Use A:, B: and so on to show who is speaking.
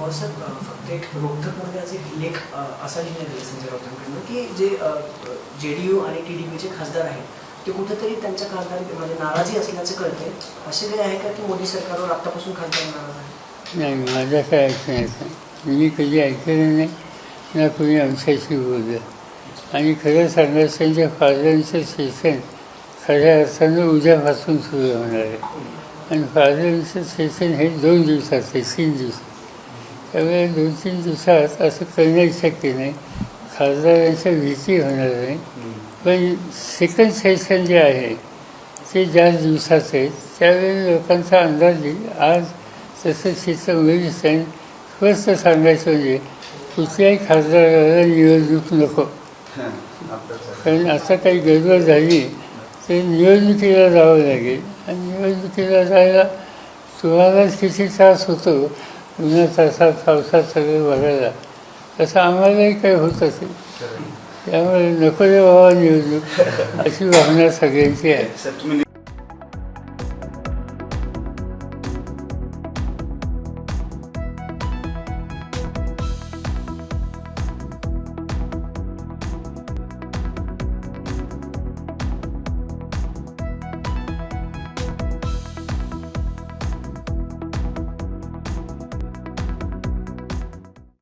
A: और सर फक्त एक रोहतकमध्ये आज एक लेख असा लिहिण्यात आला संजय राऊतांकडनं की जे जे डी यू आणि टी डी पीचे खासदार आहेत ते कुठेतरी त्यांच्या खासदार म्हणजे नाराजी असल्याचं कळते असे काही आहे का की मोदी सरकारवर आत्तापासून खासदार नाराज आहे
B: नाही माझं काय ऐकण्याचं मी कधी ऐकलं नाही ना कोणी आमच्याशी बोललं. आणि खरं सांगायचं त्यांच्या फादरांचं सेशन खऱ्या अर्थानं उद्यापासून सुरू होणार आहे. आणि फादरांचं सेशन हे दोन दिवसाचं तीन दिवस त्यामुळे दोन तीन दिवसात असं करणं शक्य नाही. खासदारांच्या भीती होणार नाही. पण सेकंड सेशन जे आहे ते जास्त दिवसाचं आहे त्यावेळी लोकांचा अंदाज येईल आज तसं चित्र होईलच आणि स्पष्ट सांगायचं म्हणजे कुठल्याही खासदाराला निवडणूक नको. कारण आता काही गडबड झाली तर निवडणुकीला जावं लागेल. आणि निवडणुकीला जायला तुम्हालाच किती त्रास होतो म्हणजे पुन्हा तासात पावसात सगळं बघायला तसं आम्हालाही काही होत असेल. त्यामुळे नको रे बाबा निवडणूक. अशी भावना सगळ्यांची आहे.